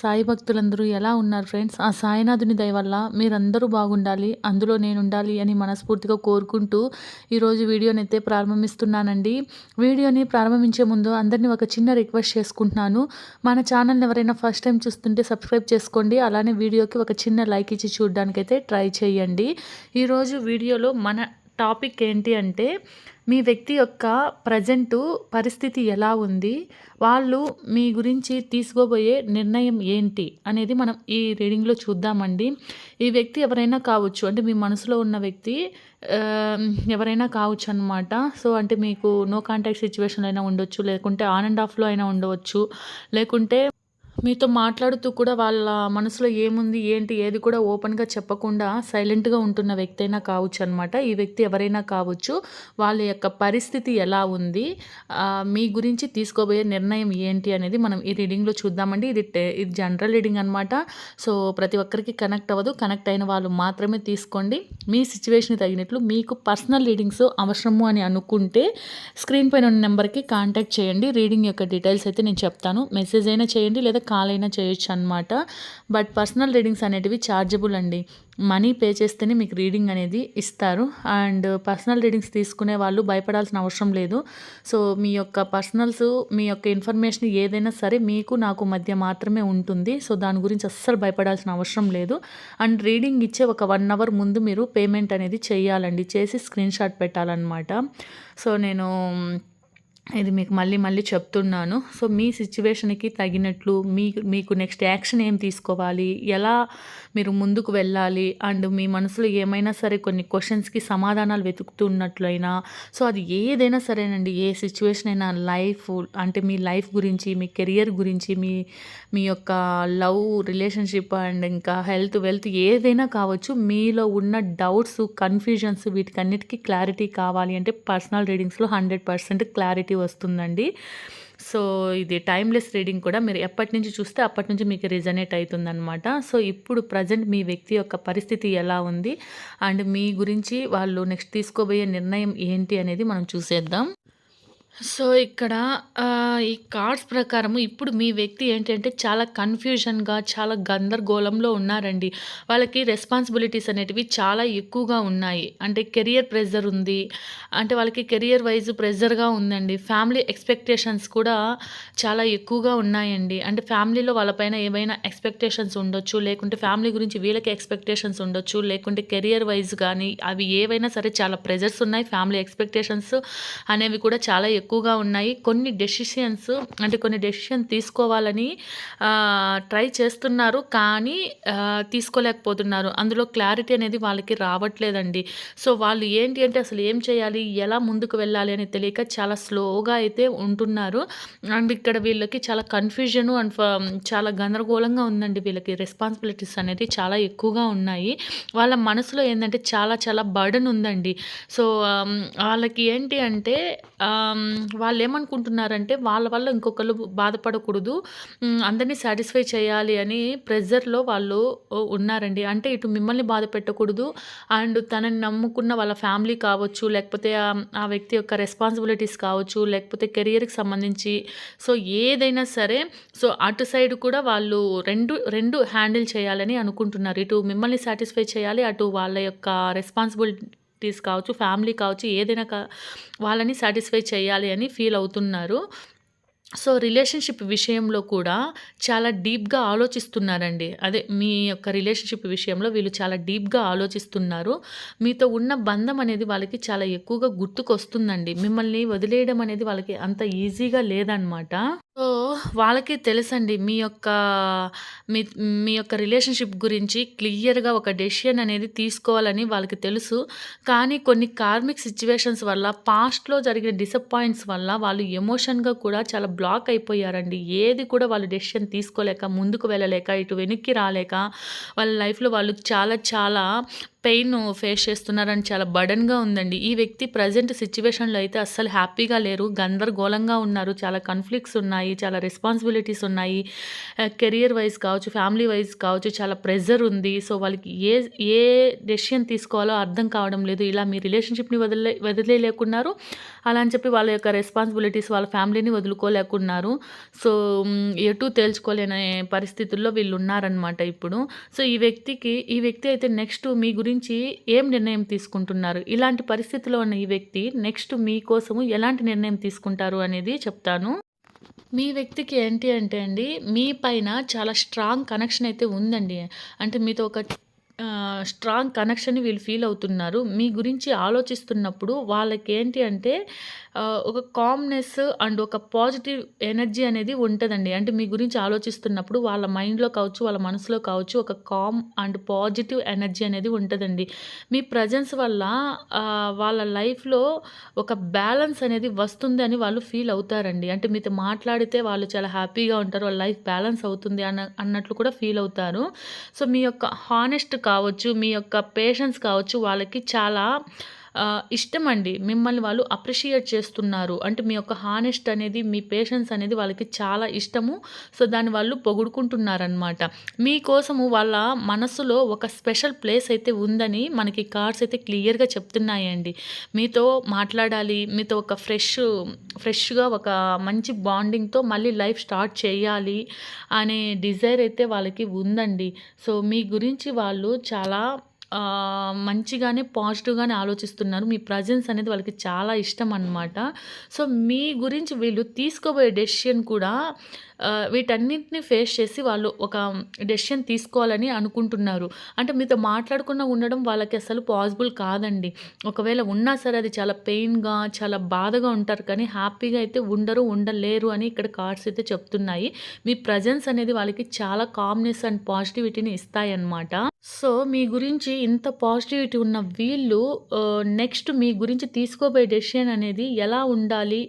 సాయి భక్తులందరూ ఎలా ఉన్నారు ఫ్రెండ్స్? ఆ సాయినాథుని దయ వల్ల మీరందరూ బాగుండాలి అందులో నేను ఉండాలి అని మనస్ఫూర్తిగా కోరుకుంటూ ఈరోజు వీడియోని అయితే ప్రారంభిస్తున్నానండి. వీడియోని ప్రారంభించే ముందు అందరినీ ఒక చిన్న రిక్వెస్ట్ చేసుకుంటున్నాను. మన ఛానల్ని ఎవరైనా ఫస్ట్ టైం చూస్తుంటే సబ్స్క్రైబ్ చేసుకోండి అలానే వీడియోకి ఒక చిన్న లైక్ ఇచ్చి చూడడానికైతే ట్రై చేయండి. ఈరోజు వీడియోలో మన టాపిక్ ఏంటి అంటే మీ వ్యక్తి యొక్క ప్రజెంటు పరిస్థితి ఎలా ఉంది? వాళ్ళు మీ గురించి తీసుకోబోయే నిర్ణయం ఏంటి? అనేది మనం ఈ రీడింగ్లో చూద్దామండి. ఈ వ్యక్తి ఎవరైనా కావచ్చు అంటే మీ మనసులో ఉన్న వ్యక్తి ఎవరైనా కావచ్చు అనమాట సో అంటే మీకు నో కాంటాక్ట్ సిచ్యువేషన్ అయినా ఉండొచ్చు లేకుంటే ఆన్ అండ్ ఆఫ్లో అయినా ఉండవచ్చు లేకుంటే మీతో మాట్లాడుతూ కూడా వాళ్ళ మనసులో ఏముంది ఏంటి ఏది కూడా ఓపెన్గా చెప్పకుండా సైలెంట్గా ఉంటున్న వ్యక్తి అయినా కావచ్చు అనమాట ఈ వ్యక్తి ఎవరైనా కావచ్చు వాళ్ళ యొక్క పరిస్థితి ఎలా ఉంది మీ గురించి తీసుకోబోయే నిర్ణయం ఏంటి అనేది మనం ఈ రీడింగ్లో చూద్దామండి. ఇది ఇది జనరల్ రీడింగ్ అనమాట సో ప్రతి ఒక్కరికి కనెక్ట్ అవ్వదు. కనెక్ట్ అయిన వాళ్ళు మాత్రమే తీసుకోండి. మీ సిచ్యువేషన్ తగినట్లు మీకు పర్సనల్ రీడింగ్స్ అవసరము అని అనుకుంటే స్క్రీన్ పైన ఉన్న నెంబర్కి కాంటాక్ట్ చేయండి. రీడింగ్ యొక్క డీటెయిల్స్ అయితే నేను చెప్తాను. మెసేజ్ అయినా చేయండి లేదా కాల్ అయినా చేయొచ్చు అనమాట బట్ పర్సనల్ రీడింగ్స్ అనేటివి ఛార్జబుల్ అండి. మనీ పే చేస్తేనే మీకు రీడింగ్ అనేది ఇస్తారు. అండ్ పర్సనల్ రీడింగ్స్ తీసుకునే వాళ్ళు భయపడాల్సిన అవసరం లేదు. సో మీ యొక్క పర్సనల్స్ మీ యొక్క ఇన్ఫర్మేషన్ ఏదైనా సరే మీకు నాకు మధ్య మాత్రమే ఉంటుంది. సో దాని గురించి అస్సలు భయపడాల్సిన అవసరం లేదు. అండ్ రీడింగ్ ఇచ్చే ఒక వన్ అవర్ ముందు మీరు పేమెంట్ అనేది చేయాలండి. చేసి స్క్రీన్ షాట్ పెట్టాలన్నమాట. సో నేను ఇది మీకు మళ్ళీ మళ్ళీ చెప్తున్నాను. సో మీ సిచ్యువేషన్కి తగినట్లు మీ మీకు నెక్స్ట్ యాక్షన్ ఏం తీసుకోవాలి? ఎలా మీరు ముందుకు వెళ్ళాలి? అండ్ మీ మనసులో ఏమైనా సరే కొన్ని క్వశ్చన్స్కి సమాధానాలు వెతుకుతున్నట్లయినా సో అది ఏదైనా సరేనండి. ఏ సిచ్యువేషన్ అయినా లైఫ్ అంటే మీ లైఫ్ గురించి మీ కెరియర్ గురించి మీ మీ యొక్క లవ్ రిలేషన్షిప్ అండ్ ఇంకా హెల్త్ వెల్త్ ఏదైనా కావచ్చు మీలో ఉన్న డౌట్స్ కన్ఫ్యూజన్స్ వీటికన్నిటికీ క్లారిటీ కావాలి అంటే పర్సనల్ రీడింగ్స్లో హండ్రెడ్ పర్సెంట్ క్లారిటీ వస్తుందండి. సో ఇది టైమ్లెస్ రీడింగ్ కూడా మీరు ఎప్పటి నుంచి చూస్తే అప్పటి నుంచి మీకు రిజనేట్ అవుతుందన్నమాట సో ఇప్పుడు ప్రజెంట్ మీ వ్యక్తి యొక్క పరిస్థితి ఎలా ఉంది? అండ్ మీ గురించి వాళ్ళు నెక్స్ట్ తీసుకోబోయే నిర్ణయం ఏంటి అనేది మనం చూసేద్దాం. సో ఇక్కడ ఈ కార్డ్స్ ప్రకారము ఇప్పుడు మీ వ్యక్తి ఏంటంటే చాలా కన్‌ఫ్యూజన్‌గా, చాలా గందరగోళంలో ఉన్నారండి. వాళ్ళకి రెస్పాన్సిబిలిటీస్ అనేటివి చాలా ఎక్కువగా ఉన్నాయి. అంటే కెరియర్ ప్రెజర్ ఉంది. అంటే వాళ్ళకి కెరియర్ వైజ్ ప్రెజర్‌గా ఉందండి. ఫ్యామిలీ ఎక్స్‌పెక్టేషన్స్ కూడా చాలా ఎక్కువగా ఉన్నాయండి. అంటే ఫ్యామిలీలో వాళ్ళపైన ఏమైనా ఎక్స్‌పెక్టేషన్స్ ఉండొచ్చు. లేకుంటే ఫ్యామిలీ గురించి వీళ్ళకి ఎక్స్‌పెక్టేషన్స్ ఉండొచ్చు. లేకుంటే కెరియర్ వైజ్ కానీ అవి ఏవైనా సరే చాలా ప్రెజర్స్ ఉన్నాయి. ఫ్యామిలీ ఎక్స్‌పెక్టేషన్స్ అనేవి కూడా చాలా ఎక్కువగా ఉన్నాయి. కొన్ని డెసిషన్స్ అంటే కొన్ని డెసిషన్ తీసుకోవాలని ట్రై చేస్తున్నారు కానీ తీసుకోలేకపోతున్నారు. అందులో క్లారిటీ అనేది వాళ్ళకి రావట్లేదండి. సో వాళ్ళు ఏంటి అంటే అసలు ఏం చేయాలి ఎలా ముందుకు వెళ్ళాలి అని తెలియక చాలా స్లోగా అయితే ఉంటున్నారు. అండ్ ఇక్కడ వీళ్ళకి చాలా కన్ఫ్యూజను అండ్ చాలా గందరగోళంగా ఉందండి వీళ్ళకి. రెస్పాన్సిబిలిటీస్ అనేది చాలా ఎక్కువగా ఉన్నాయి. వాళ్ళ మనసులో ఏంటంటే చాలా చాలా బర్డన్ ఉందండి. సో వాళ్ళకి ఏంటి అంటే వాళ్ళు ఏమనుకుంటున్నారంటే వాళ్ళ వల్ల ఇంకొకళ్ళు బాధపడకూడదు అందరినీ సాటిస్ఫై చేయాలి అని ప్రెజర్లో వాళ్ళు ఉన్నారండి. అంటే ఇటు మిమ్మల్ని బాధ పెట్టకూడదు అండ్ తనని నమ్ముకున్న వాళ్ళ ఫ్యామిలీ కావచ్చు లేకపోతే ఆ వ్యక్తి యొక్క రెస్పాన్సిబిలిటీస్ కావచ్చు లేకపోతే కెరియర్కి సంబంధించి సో ఏదైనా సరే సో అటు సైడ్ కూడా వాళ్ళు రెండు రెండు హ్యాండిల్ చేయాలని అనుకుంటున్నారు. ఇటు మిమ్మల్ని సాటిస్ఫై చేయాలి అటు వాళ్ళ యొక్క రెస్పాన్సిబిలిటీ టీస్ కావచ్చు ఫ్యామిలీ కావచ్చు ఏదైనా కా వాళ్ళని సాటిస్ఫై చేయాలి అని ఫీల్ అవుతున్నారు. సో రిలేషన్షిప్ విషయంలో కూడా చాలా డీప్గా ఆలోచిస్తున్నారండి. అదే మీ యొక్క రిలేషన్షిప్ విషయంలో వీళ్ళు చాలా డీప్గా ఆలోచిస్తున్నారు. మీతో ఉన్న బంధం అనేది వాళ్ళకి చాలా ఎక్కువగా గుర్తుకొస్తుందండి. మిమ్మల్ని వదిలేయడం అనేది వాళ్ళకి అంత ఈజీగా లేదనమాట సో వాళ్ళకి తెలుసండి మీ యొక్క మీ మీ యొక్క రిలేషన్షిప్ గురించి క్లియర్గా ఒక డెసిషన్ అనేది తీసుకోవాలని వాళ్ళకి తెలుసు. కానీ కొన్ని కార్మిక్ సిచ్యువేషన్స్ వల్ల పాస్ట్లో జరిగిన డిసప్పాయింట్స్ వల్ల వాళ్ళు ఎమోషన్గా కూడా చాలా బ్లాక్ అయిపోయారండి. ఏది కూడా వాళ్ళు డెసిషన్ తీసుకోలేక ముందుకు వెళ్ళలేక ఇటు వెనక్కి రాలేక వాళ్ళ లైఫ్లో వాళ్ళు చాలా చాలా పెయిన్ ఫేస్ చేస్తున్నారని చాలా బడన్గా ఉందండి. ఈ వ్యక్తి ప్రెజెంట్ సిచ్యువేషన్లో అయితే అస్సలు హ్యాపీగా లేరు. గందరగోళంగా ఉన్నారు. చాలా కన్ఫ్లిక్ట్స్ ఉన్నాయి. చాలా రెస్పాన్సిబిలిటీస్ ఉన్నాయి. కెరియర్ వైస్ కావచ్చు, ఫ్యామిలీ వైస్ కావచ్చు చాలా ప్రెజర్ ఉంది. సో, వాళ్ళకి ఏ ఏ డెసిషన్ తీసుకోవాలో అర్థం కావడం లేదు. ఇలా మీ రిలేషన్‌షిప్‌ని వదిలే వదిలేయలేకున్నారు. అలా అని చెప్పి వాళ్ళ యొక్క రెస్పాన్సిబిలిటీస్ వాళ్ళ ఫ్యామిలీని వదులుకోలేకున్నారు. సో, ఎటు ఎటూ తేల్చుకోలేని పరిస్థితుల్లో వీళ్ళు ఉన్నారనమాట ఇప్పుడు. సో, ఈ వ్యక్తికి ఈ వ్యక్తి అయితే నెక్స్ట్ మీ గురించి ఏం నిర్ణయం తీసుకుంటున్నారు? ఇలాంటి పరిస్థితిలో ఉన్న ఈ వ్యక్తి నెక్స్ట్ మీకోసము ఎలాంటి నిర్ణయం తీసుకుంటారు అనేది చెప్తాను. మీ వ్యక్తికి ఏంటి అంటే అండి, మీ పైన చాలా స్ట్రాంగ్ కనెక్షన్ అయితే ఉందండి. అంటే మీతో ఒక స్ట్రాంగ్ కనెక్షన్ వీళ్ళు ఫీల్ అవుతున్నారు. మీ గురించి ఆలోచిస్తున్నప్పుడు వాళ్ళకేంటి అంటే ఒక కామ్‌నెస్ అండ్ ఒక పాజిటివ్ ఎనర్జీ అనేది ఉంటుందండి అంటే మీ గురించి ఆలోచిస్తున్నప్పుడు వాళ్ళ మైండ్‌లో కావచ్చు, వాళ్ళ మనసులో కావచ్చు ఒక కామ్ అండ్ పాజిటివ్ ఎనర్జీ అనేది ఉంటుందండి మీ ప్రెజెన్స్ వల్ల వాళ్ళ లైఫ్‌లో ఒక బ్యాలెన్స్ అనేది వస్తుంది అని వాళ్ళు ఫీల్ అవుతారండి. అంటే మీతో మాట్లాడితే వాళ్ళు చాలా హ్యాపీగా ఉంటారు. వాళ్ళ లైఫ్ బ్యాలెన్స్ అవుతుంది అన్న అన్నట్లు కూడా ఫీల్ అవుతారు. సో, మీ యొక్క హానెస్ట్ కావచ్చు, మీ యొక్క పేషెన్స్ కావచ్చు వాళ్ళకి చాలా ఇష్టం అండి మిమ్మల్ని వాళ్ళు అప్రిషియేట్ చేస్తున్నారు. అంటే మీ యొక్క హానెస్ట్ అనేది, మీ పేషెన్స్ అనేది వాళ్ళకి చాలా ఇష్టము. సో, దాన్ని వాళ్ళు పొగుడుకుంటున్నారనమాట. మీకోసము వాళ్ళ మనసులో ఒక స్పెషల్ ప్లేస్ అయితే ఉందని మనకి కార్డ్స్ అయితే క్లియర్‌గా చెప్తున్నాయండి. మీతో మాట్లాడాలి, మీతో ఒక ఫ్రెష్ ఫ్రెష్‌గా ఒక మంచి బాండింగ్‌తో మళ్ళీ లైఫ్ స్టార్ట్ చేయాలి అనే డిజైర్ అయితే వాళ్ళకి ఉందండి. సో, మీ గురించి వాళ్ళు చాలా మంచిగానే పాజిటివ్‌గానే ఆలోచిస్తున్నారు. మీ ప్రెజెన్స్ అనేది వాళ్ళకి చాలా ఇష్టం అనమాట సో, మీ గురించి వీళ్ళు తీసుకోబోయే డెసిషన్ కూడా వీటన్నింటిని ఫేస్ చేసి వాళ్ళు ఒక డెసిషన్ తీసుకోవాలని అనుకుంటున్నారు. అంటే మీతో మాట్లాడకుండా ఉండడం వాళ్ళకి అసలు పాసిబుల్ కాదండి. ఒకవేళ ఉన్నా సరే అది చాలా పెయిన్‌గా, చాలా బాధగా ఉంటారు కానీ హ్యాపీగా అయితే ఉండరు, ఉండలేరు అని ఇక్కడ కార్డ్స్ అయితే చెప్తున్నాయి. మీ ప్రెజెన్స్ అనేది వాళ్ళకి చాలా కామ్‌నెస్ అండ్ పాజిటివిటీని ఇస్తాయన్నమాట. సో, మీ గురించి ఇంత పాజిటివిటీ ఉన్న వీళ్ళు నెక్స్ట్ మీ గురించి తీసుకోబోయే డెసిషన్ అనేది ఎలా ఉండాలి?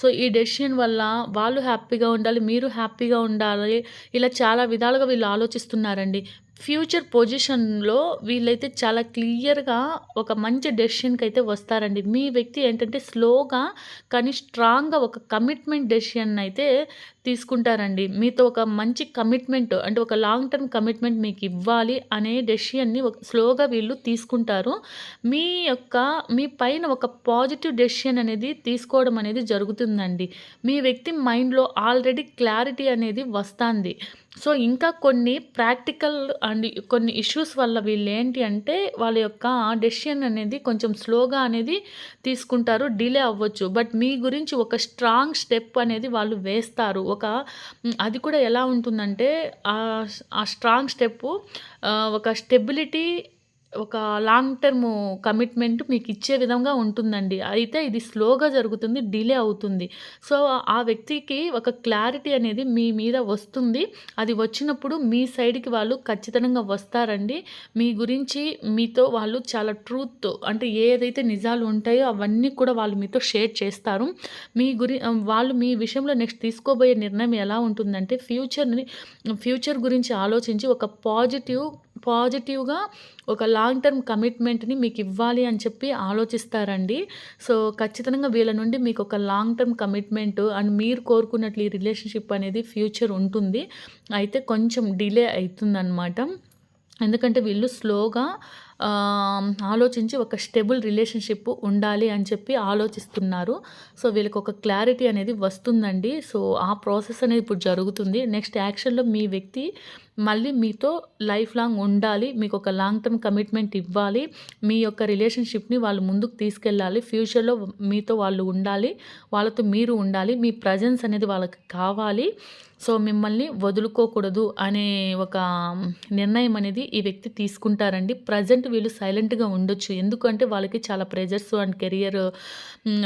సో, ఈ డెసిషన్ వల్ల వాళ్ళు హ్యాపీగా ఉండాలి, మీరు హ్యాపీగా ఉండాలి. ఇలా చాలా విధాలుగా వీళ్ళు ఆలోచిస్తున్నారండి. ఫ్యూచర్ పొజిషన్‌లో వీళ్ళైతే చాలా క్లియర్‌గా ఒక మంచి డెసిషన్కి అయితే వస్తారండి. మీ వ్యక్తి ఏంటంటే స్లోగా కానీ స్ట్రాంగ్‌గా ఒక కమిట్మెంట్ డెసిషన్ అయితే తీసుకుంటారండి. మీతో ఒక మంచి కమిట్మెంట్ అంటే ఒక లాంగ్ టర్మ్ కమిట్మెంట్ మీకు ఇవ్వాలి అనే డెసిషన్‌ని ఒక స్లోగా వీళ్ళు తీసుకుంటారు. మీ యొక్క మీ పైన ఒక పాజిటివ్ డెసిషన్ అనేది తీసుకోవడం అనేది జరుగుతుందండి. మీ వ్యక్తి మైండ్‌లో ఆల్రెడీ క్లారిటీ అనేది వస్తుంది సో, ఇంకా కొన్ని ప్రాక్టికల్ అండ్ కొన్ని ఇష్యూస్ వల్ల వీళ్ళు ఏంటి అంటే వాళ్ళ యొక్క డెసిషన్ అనేది కొంచెం స్లోగా అనేది తీసుకుంటారు. డిలే అవ్వచ్చు. బట్ మీ గురించి ఒక స్ట్రాంగ్ స్టెప్ అనేది వాళ్ళు వేస్తారు. ఒక అది కూడా ఎలా ఉంటుందంటే ఆ స్ట్రాంగ్ స్టెప్పు ఒక స్టెబిలిటీ ఒక లాంగ్ టర్మ్ కమిట్మెంట్ మీకు ఇచ్చే విధంగా ఉంటుందండి. అయితే ఇది స్లోగా జరుగుతుంది. డిలే అవుతుంది. సో, ఆ వ్యక్తికి ఒక క్లారిటీ అనేది మీ మీద వస్తుంది. అది వచ్చినప్పుడు మీ సైడ్‌కి వాళ్ళు ఖచ్చితంగా వస్తారండి. మీ గురించి మీతో వాళ్ళు చాలా ట్రూత్ అంటే ఏదైతే నిజాలు ఉంటాయో అవన్నీ కూడా వాళ్ళు మీతో షేర్ చేస్తారు. మీ గురి వాళ్ళు మీ విషయంలో నెక్స్ట్ తీసుకోబోయే నిర్ణయం ఎలా ఉంటుందంటే ఫ్యూచర్‌ని ఫ్యూచర్ గురించి ఆలోచించి ఒక పాజిటివ్ పాజిటివ్‌గా ఒక లాంగ్ టర్మ్ కమిట్మెంట్‌ని మీకు ఇవ్వాలి అని చెప్పి ఆలోచిస్తారండి. సో, ఖచ్చితంగా వీళ్ళ నుండి మీకు ఒక లాంగ్ టర్మ్ కమిట్మెంట్ అండ్ మీరు కోరుకున్నట్లు ఈ రిలేషన్‌షిప్ అనేది ఫ్యూచర్ ఉంటుంది. అయితే కొంచెం డిలే అవుతుందన్నమాట ఎందుకంటే వీళ్ళు స్లోగా ఆలోచించి ఒక స్టెబుల్ రిలేషన్‌షిప్ ఉండాలి అని చెప్పి ఆలోచిస్తున్నారు. సో, వీళ్ళకొక క్లారిటీ అనేది వస్తుందండి. సో, ఆ ప్రాసెస్ అనేది ఇప్పుడు జరుగుతుంది. నెక్స్ట్ యాక్షన్‌లో మీ వ్యక్తి మళ్ళీ మీతో లైఫ్ లాంగ్ ఉండాలి. మీకు ఒక లాంగ్ టర్మ్ కమిట్మెంట్ ఇవ్వాలి. మీ యొక్క రిలేషన్‌షిప్‌ని వాళ్ళు ముందుకు తీసుకెళ్ళాలి. ఫ్యూచర్‌లో మీతో వాళ్ళు ఉండాలి. వాళ్ళతో మీరు ఉండాలి. మీ ప్రెజెన్స్ అనేది వాళ్ళకి కావాలి. సో, మిమ్మల్ని వదులుకోకూడదు అనే ఒక నిర్ణయం అనేది ఈ వ్యక్తి తీసుకుంటారండి. ప్రజెంట్ వీళ్ళు సైలెంట్‌గా ఉండొచ్చు. ఎందుకంటే వాళ్ళకి చాలా pressures and career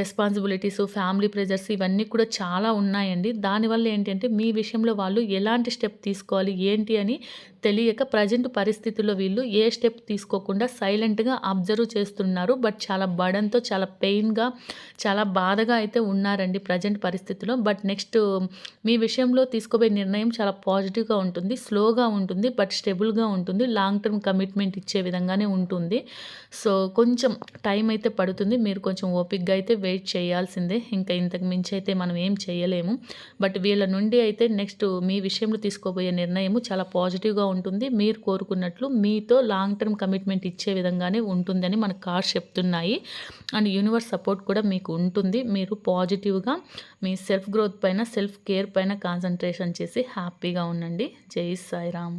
responsibilities, family pressures ఇవన్నీ కూడా చాలా ఉన్నాయండి. దానివల్ల ఏంటంటే మీ విషయంలో వాళ్ళు ఎలాంటి స్టెప్ తీసుకోవాలి, ఏంటి అని తెలియక ప్రజెంట్ పరిస్థితుల్లో వీళ్ళు ఏ స్టెప్ తీసుకోకుండా సైలెంట్గా అబ్జర్వ్ చేస్తున్నారు. బట్ చాలా బడంతో చాలా పెయిన్గా చాలా బాధగా అయితే ఉన్నారండి ప్రజెంట్ పరిస్థితిలో. బట్ నెక్స్ట్ మీ విషయంలో తీసుకోబోయే నిర్ణయం చాలా పాజిటివ్గా ఉంటుంది స్లోగా ఉంటుంది బట్ స్టెబుల్గా ఉంటుంది లాంగ్ టర్మ్ కమిట్మెంట్ ఇచ్చే విధంగానే ఉంటుంది. సో కొంచెం టైం అయితే పడుతుంది. మీరు కొంచెం ఓపిక్గా అయితే వెయిట్ చేయాల్సిందే. ఇంకా ఇంతకు మించి అయితే మనం ఏం చేయలేము. బట్ వీళ్ళ నుండి అయితే నెక్స్ట్ మీ విషయంలో తీసుకోబోయే నిర్ణయం చాలా పాజిటివ్గా ఉంటుంది మీరు కోరుకున్నట్లు మీతో లాంగ్ టర్మ్ కమిట్మెంట్ ఇచ్చే విధంగానే ఉంటుందని మన కార్డ్స్ చెప్తున్నాయి. అండ్ యూనివర్స్ సపోర్ట్ కూడా మీకు ఉంటుంది. మీరు పాజిటివ్గా మీ సెల్ఫ్ గ్రోత్ పైన సెల్ఫ్ కేర్ పైన కాన్సన్ట్రేషన్ చేసి హ్యాపీగా ఉండండి. జై సాయిరామ్.